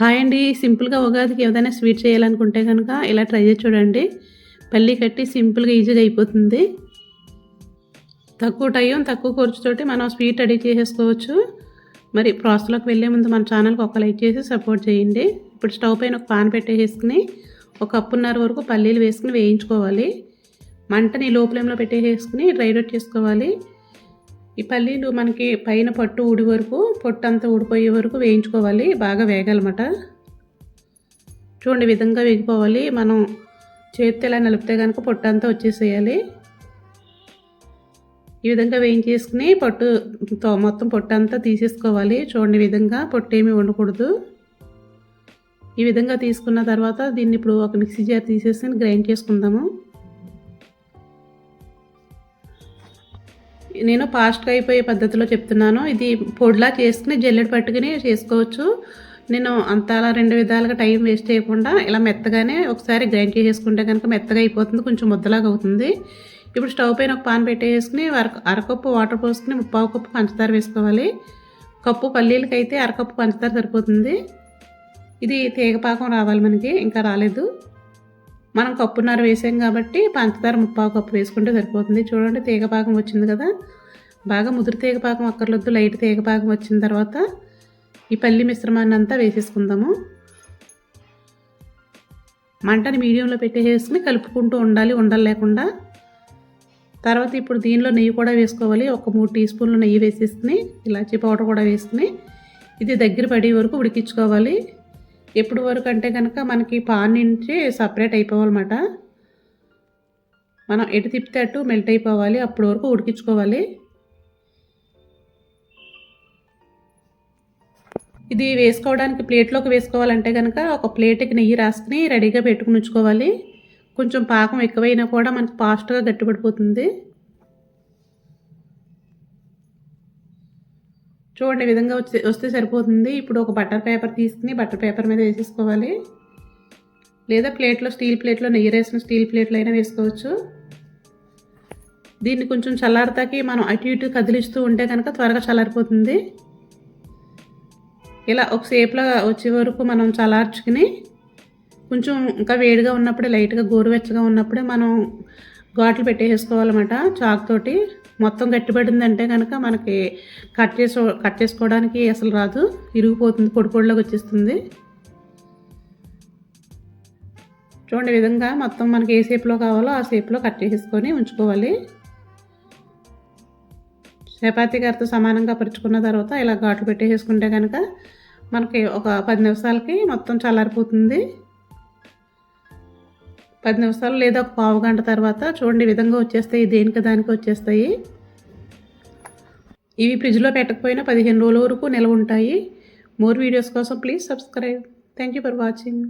Hi అండి. సింపుల్గా ఉగాదికి ఏదైనా స్వీట్ చేయాలనుకుంటే కనుక ఇలా ట్రై చేసి చూడండి. పల్లి కట్టి సింపుల్గా ఈజీగా అయిపోతుంది. తక్కువ టైం తక్కువ ఖర్చుతోటి మనం స్వీట్ రెడీ చేసేసుకోవచ్చు. మరి ప్రాసెస్లోకి వెళ్ళే ముందు మన ఛానల్కి ఒక లైక్ చేసి సపోర్ట్ చేయండి. ఇప్పుడు స్టవ్ పైన ఒక పాన్ పెట్టేసుకుని ఒక కప్పున్నర వరకు పల్లీలు వేసుకుని వేయించుకోవాలి. మంటని లో ఫ్లేమ్లో పెట్టేసుకుని డ్రై రోట్ చేసుకోవాలి. ఈ పల్లీలు మనకి పైన పట్టు ఊడి వరకు పొట్టు అంతా ఊడిపోయే వరకు వేయించుకోవాలి. బాగా వేగాలన్నమాట. చూడండి విధంగా వేగిపోవాలి. మనం చేతితో ఇలా నలిపితే కనుక పొట్టు అంతా వచ్చేసేయాలి. ఈ విధంగా వేయించేసుకుని పట్టుతో మొత్తం పొట్టు అంతా తీసేసుకోవాలి. చూడండి విధంగా పొట్టు ఏమీ ఉండకూడదు ఈ విధంగా తీసుకున్న తర్వాత దీన్ని ఇప్పుడు ఒక మిక్సీ జార్ తీసేసి గ్రైండ్ చేసుకుందాము. నేను ఫాస్ట్గా అయిపోయే పద్ధతిలో చెప్తున్నాను. ఇది పొడిలా చేసుకుని జల్లెడ పట్టుకుని చేసుకోవచ్చు. నేను అంత అలా రెండు విధాలుగా టైం వేస్ట్ చేయకుండా ఇలా మెత్తగానే ఒకసారి గ్రైండ్ చేసేసుకుంటే కనుక మెత్తగా అయిపోతుంది కొంచెం ముద్దలాగా అవుతుంది. ఇప్పుడు స్టవ్ పైన ఒక పాన్ పెట్టేసుకుని అరకు అరకప్పు వాటర్ పోసుకుని ముప్పావు కప్పు పంచదార వేసుకోవాలి. కప్పు పల్లీలకి అయితే అరకప్పు పంచదార సరిపోతుంది. ఇది తీగపాకం రావాలి మనకి ఇంకా రాలేదు. మనం కప్పున్నర వేసాం కాబట్టి పంచదార ముప్పావు కప్పు వేసుకుంటే సరిపోతుంది. చూడండి తీగపాకం వచ్చింది కదా. బాగా ముదురు తీగపాకం అక్కర్లొద్దు లైట్ తీగపాకం వచ్చిన తర్వాత ఈ పల్లి మిశ్రమాన్ని అంతా వేసేసుకుందాము. మంటని మీడియంలో పెట్టేసుకుని కలుపుకుంటూ ఉండాలి ఉండలు లేకుండా. తర్వాత ఇప్పుడు దీనిలో నెయ్యి కూడా వేసుకోవాలి. ఒక మూడు టీ స్పూన్లు నెయ్యి వేసేసుకుని ఇలాచీ పౌడర్ కూడా వేసుకుని ఇది దగ్గర పడే వరకు ఉడికించుకోవాలి. ఎప్పుడు వరకు అంటే కనుక మనకి పాన్ నుంచి సపరేట్ అయిపోవాలన్నమాట. మనం ఎటు తిప్పితే అటు మెల్ట్ అయిపోవాలి అప్పటి వరకు ఉడికించుకోవాలి. ఇది వేసుకోవడానికి ప్లేట్లోకి వేసుకోవాలంటే కనుక ఒక ప్లేట్కి నెయ్యి రాసుకుని రెడీగా పెట్టుకుని ఉంచుకోవాలి. కొంచెం పాకం ఎక్కువైనా కూడా మనకు ఫాస్ట్గా గట్టిపడిపోతుంది. చూడండి విధంగా వచ్చే వస్తే సరిపోతుంది. ఇప్పుడు ఒక బటర్ పేపర్ తీసుకుని బటర్ పేపర్ మీద వేసేసుకోవాలి. లేదా ప్లేట్లో స్టీల్ ప్లేట్లో నెయ్యి వేసిన స్టీల్ ప్లేట్లో అయినా వేసుకోవచ్చు. దీన్ని కొంచెం చల్లారతాకి మనం అటు ఇటు కదిలిస్తూ ఉంటే కనుక త్వరగా చల్లారిపోతుంది. ఇలా ఒక సేపులో వచ్చే వరకు మనం చల్లార్చుకుని కొంచెం ఇంకా వేడిగా ఉన్నప్పుడే లైట్గా గోరువెచ్చగా ఉన్నప్పుడే మనం ఘాట్లు పెట్టేసుకోవాలన్నమాట చాక్ తోటి. మొత్తం గట్టిపడిందంటే కనుక మనకి కట్ చేసు కట్ చేసుకోవడానికి అసలు రాదు. ఇరిగిపోతుంది పొడి పొడిలోకి వచ్చేస్తుంది. చూడండి విధంగా మొత్తం మనకి ఏ షేప్లో కావాలో ఆ షేప్లో కట్ చేసేసుకొని ఉంచుకోవాలి. చపాతీ గారితో సమానంగా పరుచుకున్న తర్వాత ఇలా ఘాట్లు పెట్టేసుకుంటే కనుక మనకి ఒక పది నిమిషాలకి మొత్తం చల్లారిపోతుంది. పది నిమిషాలు లేదా ఒక పావు గంట తర్వాత చూడండి విధంగా వచ్చేస్తాయి దేనికి దానికి వచ్చేస్తాయి. ఇవి ఫ్రిడ్జ్లో పెట్టకపోయినా పదిహేను రోజుల వరకు నిల్వ ఉంటాయి. మోర్ వీడియోస్ కోసం please subscribe thank you for watching